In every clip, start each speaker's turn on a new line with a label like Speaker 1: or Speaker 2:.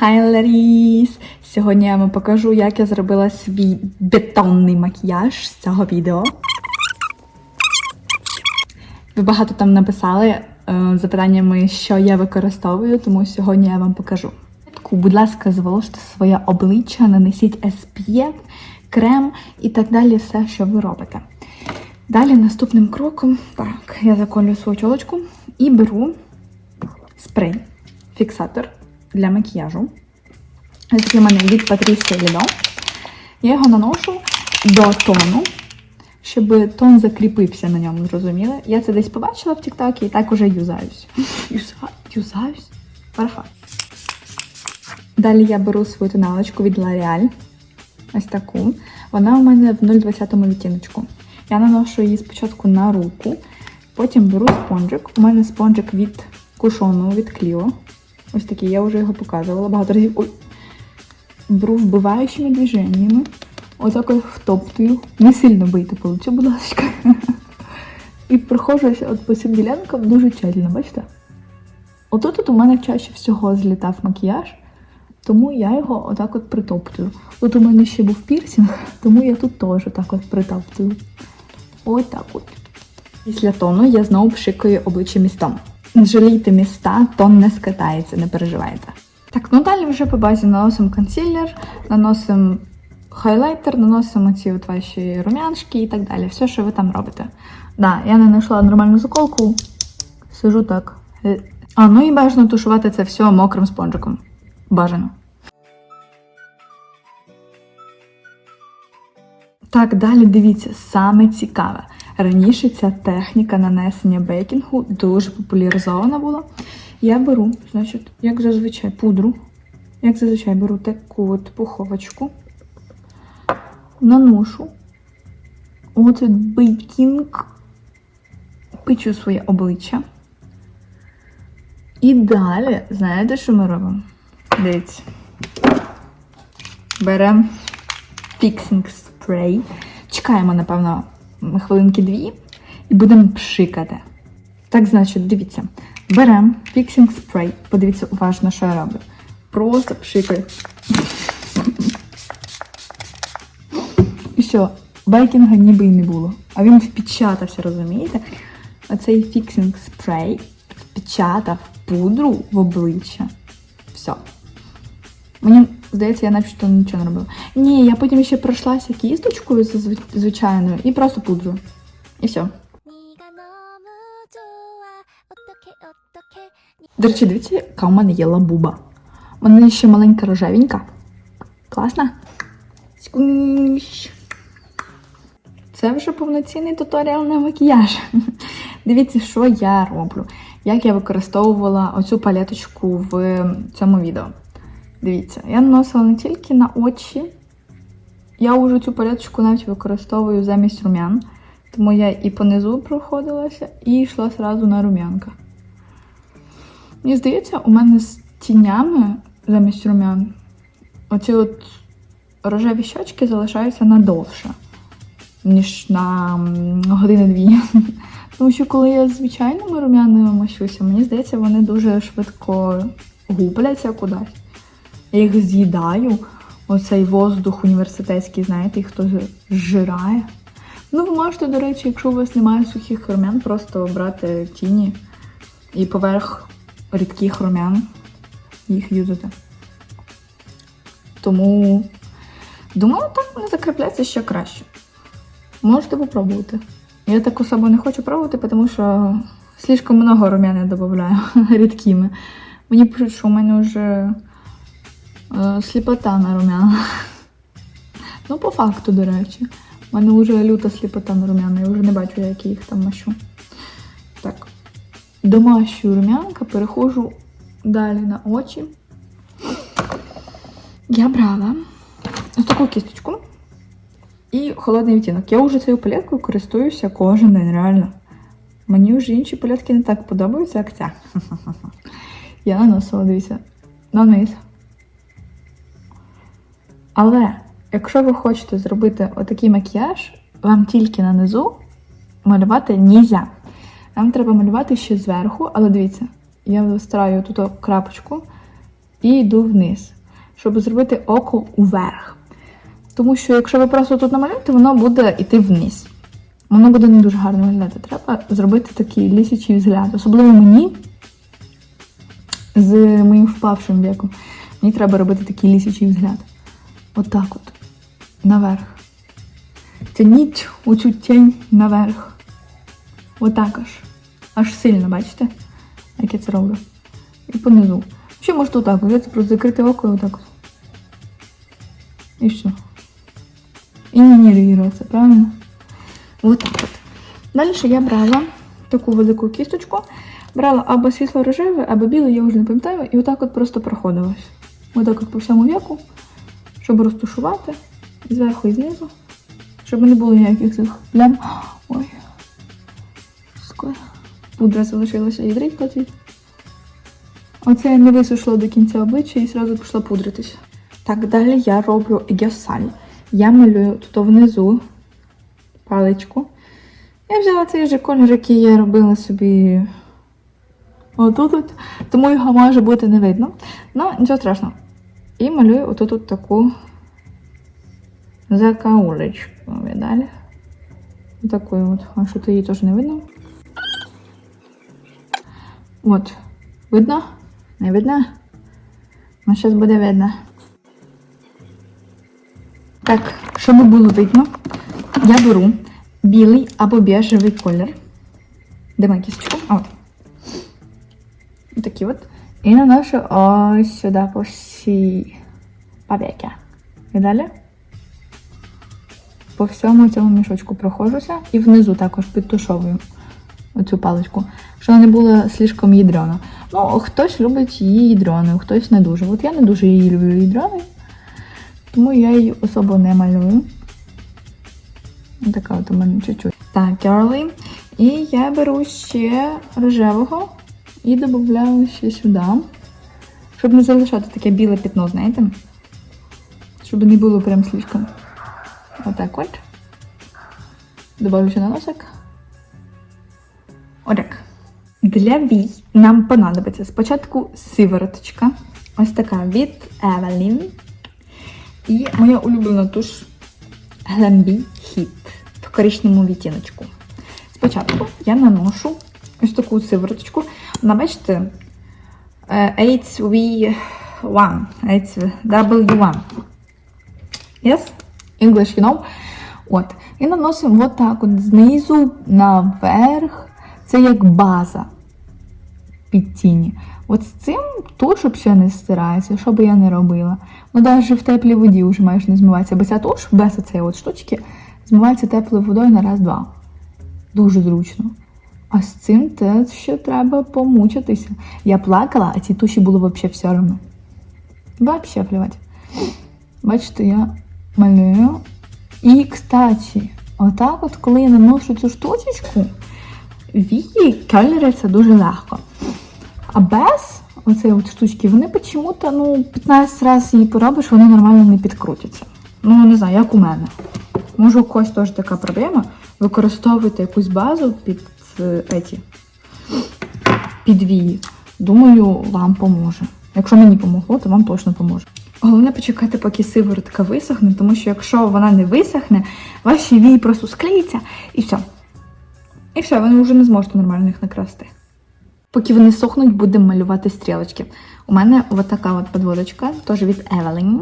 Speaker 1: Hi, Ларіс! Сьогодні я вам покажу, як я зробила свій бетонний макіяж з цього відео. Ви багато там написали е, запитаннями, що я використовую, тому сьогодні я вам покажу. Будь ласка, зволожте своє обличчя, нанесіть SPF, крем і так далі, все, що ви робите. Далі наступним кроком, так, я заколюю свою чолочку і беру спрей, фіксатор для макіяжу. Ось такий у мене від Patricia Lido. Я його наношу до тону, щоб тон закріпився на ньому, зрозуміли? Я це десь побачила в Тіктокі і так уже юзаюсь. Юза- Юзаюсь? Парфа. Далі я беру свою тоналочку від L'Oreal. Ось таку. Вона у мене в 0,20 відтіночку. Я наношу її спочатку на руку, потім беру спонжик. У мене спонжик від кушону, від Кліо. Ось такий, я вже його показувала багато разів. Ой. Беру вбиваючими движеннями. Отак от втоптую. Не сильно бийте по лицю, будь ласка. І проходжусь от по цим ділянкам дуже тщательно, бачите? Отут от у мене чаще всього злітав макіяж, тому я його отак от притоптую. Тут у мене ще був пірсінг, тому я тут теж так от притоптую. Ось так от. Після тону я знову пшикаю обличчя містом. Жалійте міста, тон не скатається, не переживайте. Так, ну далі вже по базі наносимо консилер, наносимо хайлайтер, наносимо ці от ваші рум'яншки і так далі. Все, що ви там робите. Да, я не знайшла нормальну заколку. Сижу так. Е. А, ну і бажано тушувати це все мокрим спонжиком. Бажано. Так, далі дивіться, саме цікаве. Раніше ця техніка нанесення бейкінгу дуже популяризована була. Я беру, значить, як зазвичай, пудру. Як зазвичай беру таку от пуховочку, наношу оцей бейкінг, печу своє обличчя. І далі, знаєте, що ми робимо? Дивіться. Беремо фіксинг спрей. Чекаємо, напевно, хвилинки дві і будемо пшикати. Так, значить, дивіться. Беремо фіксинг спрей. Подивіться уважно, що я роблю. Просто пшикаю. І все, бейкінга ніби і не було. А він впечатався, розумієте? Оцей фіксинг спрей впечатав пудру в обличчя. Все. Мені Здається, я начебто нічого не робила. Ні, я потім ще пройшлася кісточкою звичайною і просто пудрою. І все. До речі, дивіться, яка у мене є лабуба. У мене ще маленька рожевенька. Класна? Це вже повноцінний туторіал на макіяж. Дивіться, що я роблю. Як я використовувала оцю палеточку в цьому відео. Дивіться, я наносила не тільки на очі. Я вже цю палеточку навіть використовую замість рум'ян. Тому я і понизу проходилася, і йшла одразу на рум'янка. Мені здається, у мене з тінями замість рум'ян оці от рожеві щочки залишаються надовше, ніж на години-дві. Тому що коли я звичайними рум'янами мащуся, мені здається, вони дуже швидко губляться кудись. Я їх з'їдаю. Оцей воздух університетський, знаєте, їх хто зжирає. Ну, ви можете, до речі, якщо у вас немає сухих рум'ян, просто брати тіні і поверх рідких рум'ян їх юзати. Тому, думаю, так вони закріпляться ще краще. Можете попробувати. Я так особо не хочу пробувати, тому що слишком много рум'ян я додаю рідкими. Мені пишуть, що у мене вже сліпота на рум'яна. Ну, по факту, до речі. У мене вже люта сліпота на рум'яна, я вже не бачу, як я їх там мащу. Так. Домащую рум'янка, переходжу далі на очі. Я брала ось таку кісточку і холодний відтінок. Я вже цією палеткою користуюся кожен день, реально. Мені вже інші палетки не так подобаються, як ця. Я наносила, дивіться, на низ. Але якщо ви хочете зробити отакий макіяж, вам тільки на низу малювати нельзя. Нам треба малювати ще зверху, але дивіться, я вистраю тут крапочку і йду вниз, щоб зробити око уверх. Тому що якщо ви просто тут намалюєте, воно буде йти вниз. Воно буде не дуже гарно виглядати. Треба зробити такий лісячий взгляд. Особливо мені з моїм впавшим віком. Мені треба робити такий лісячий взгляд. Отак от. Наверх. Тяніть оцю тінь наверх. Отак аж. Аж сильно, бачите? Як я це роблю. І понизу. Ще можете отак, взяти просто закрити око і отак. от. І все. І не нервіруватися, правильно? Отак от. Далі я брала таку велику кісточку, брала або світло-рожеве, або біле, я вже не пам'ятаю, і отак от просто проходилась. Отак от по всьому віку, щоб розташувати зверху і знизу, щоб не було ніяких цих плям. Ой. Пудра залишилася дрібка тут. Оце я не висушила до кінця обличчя і одразу пішла пудритися. Так, далі я роблю геосаль. Я малюю тут внизу паличку. Я взяла цей же колір, який я робила собі отут, от, тому його може бути не видно. Ну, нічого страшного. І малюю отут от таку закаулечку. Ви далі. Такою от. А що то її теж не видно? От. Видно? Не видно? Ну, зараз буде видно. Так, щоб було видно, я беру білий або бежевий колір. Де моя кісточка? А, от. Такі от. І наношу ось сюди по всій повеки. І далі по всьому цьому мішочку проходжуся і внизу також підтушовую оцю паличку, щоб вона не була слишком ядрена. Ну, хтось любить її ядреною, хтось не дуже. От я не дуже її люблю ядреною, тому я її особо не малюю. Така от у мене чуть-чуть. Так, girly. І я беру ще рожевого і додаю ще сюди. Щоб не залишати таке біле пятно, знаєте? Щоб не було прям слишком. Отак от. Добавлю ще на носик. Отак. Для вій нам понадобиться спочатку сивороточка. Ось така від Evelyn. І моя улюблена туш Glambi Hit в коричневому відтіночку. Спочатку я наношу ось таку сивороточку. Вона, бачите, е, HV1, HW1. Yes? English, you know? От. І наносимо отак от знизу наверх. Це як база під тіні. От з цим туш взагалі не стирається, що би я не робила. Ну, навіть в теплій воді вже майже не змивається. Бо ця туш без цієї от штучки змивається теплою водою на раз-два. Дуже зручно. А з цим теж ще треба помучитися. Я плакала, а цій туші було взагалі все одно. Взагалі плювати. Бачите, я малюю. І, кстати, отак от, коли я наношу цю штучечку, вії кольоряться дуже легко. А без оцеї от штучки, вони почему-то, ну, 15 разів її поробиш, вони нормально не підкрутяться. Ну, не знаю, як у мене. Може, у когось теж така проблема. Використовуйте якусь базу під е, еті, під вії. Думаю, вам поможе. Якщо мені помогло, то вам точно поможе. Головне почекати, поки сиворотка висохне, тому що якщо вона не висохне, ваші вії просто склеються і все. І все, ви вже не зможете нормально їх накрасти. Поки вони сохнуть, будемо малювати стрілочки. У мене от така от подводочка, теж від Evelyn.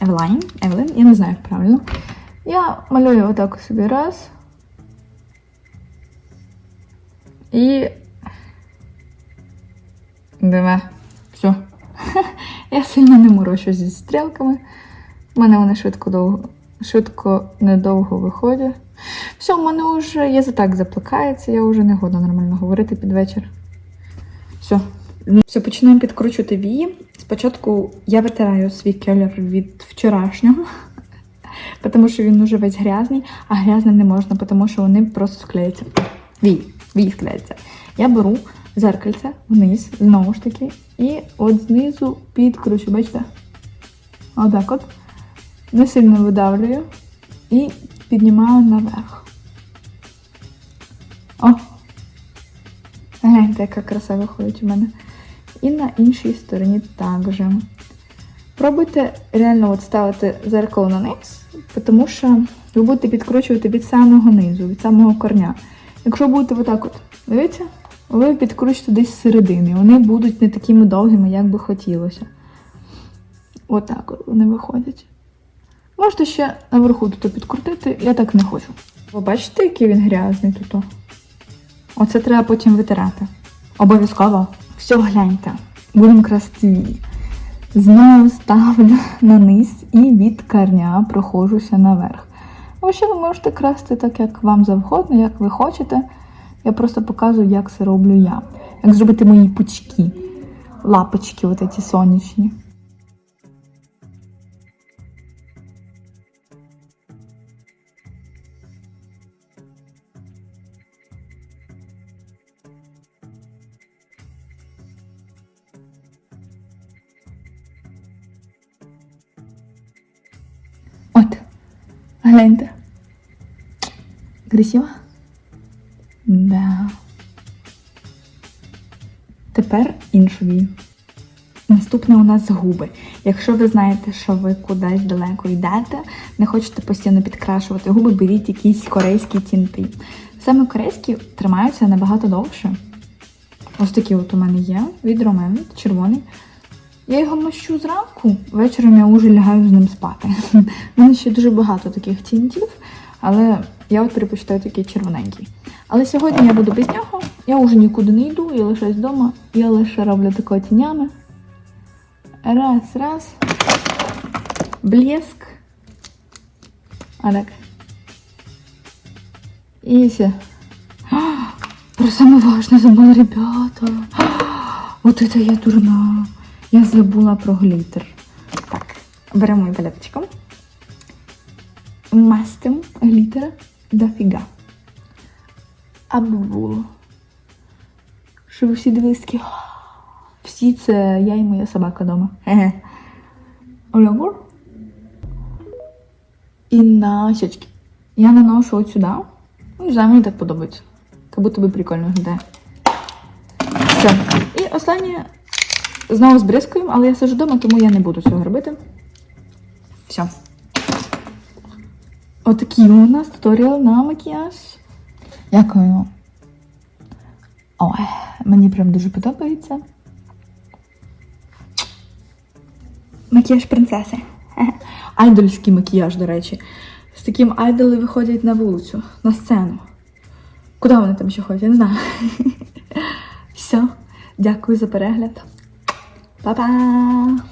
Speaker 1: Eveline, Evelyn, я не знаю, як правильно. Я малюю отак собі раз. І. Диме. Все. Я сильно не морочу зі стрілками. У мене вони швидко довго, швидко недовго виходять. Все, в мене вже язик так заплакається, я вже не годна нормально говорити під вечір. Все. Все, починаємо підкручувати вії. Спочатку я витираю свій колір від вчорашнього, тому що він уже весь грязний, а грязним не можна, тому що вони просто склеються. Вії, вії. Я беру зеркальце вниз, знову ж таки, і от знизу підкручу, бачите? Отак от. Не сильно видавлюю і піднімаю наверх. О! Гляньте, яка краса виходить у мене. І на іншій стороні також. Пробуйте реально от ставити зеркало на низ, тому що ви будете підкручувати від самого низу, від самого корня. Якщо будете отак от, дивіться, ви підкручуєте десь середини. Вони будуть не такими довгими, як би хотілося. Отак от вони виходять. Можете ще наверху тут підкрутити, я так не хочу. Ви бачите, який він грязний тут? Оце треба потім витирати. Обов'язково. Все, гляньте. Будемо красиві. Знову ставлю на низ і від корня проходжуся наверх. А ще ви можете красти так, як вам завгодно, як ви хочете. Я просто показую, як це роблю я. Як зробити мої пучки, лапочки, от ці сонячні. Гляньте. Красиво? Да. Тепер іншу вію. Наступне у нас губи. Якщо ви знаєте, що ви кудись далеко йдете, не хочете постійно підкрашувати губи, беріть якісь корейські тінти. Саме корейські тримаються набагато довше. Ось такі от у мене є від Ромен, червоний. Я його мащу зранку, вечором я вже лягаю з ним спати. У мене ще дуже багато таких тінтів, але я от предпочитаю такий червоненький. Але сьогодні я буду без нього, я вже нікуди не йду, я лишаюсь вдома, я лише роблю такого тінями. Раз, раз. Блеск. А так. І все. Про саме важне забула, ребята. Вот это я дурна. Я забула про глітер. Так, беремо палеточку. Мастимо глітера дофіга. Аби було. Щоб ви всі дивились такі. Всі це я і моя собака вдома. Олягур. І на щечки. Я наношу от сюди. Ну, не знаю, мені так подобається. Як будто би прикольно виглядає. Все. І останнє знову збризкуємо, але я сижу вдома, тому я не буду цього робити. Все. Отакий у нас туторіал на макіяж. Дякую. Ой, мені прям дуже подобається. Макіяж принцеси. Айдольський макіяж, до речі. З таким айдоли виходять на вулицю, на сцену. Куди вони там ще ходять? Я не знаю. Все. Дякую за перегляд. Па-па!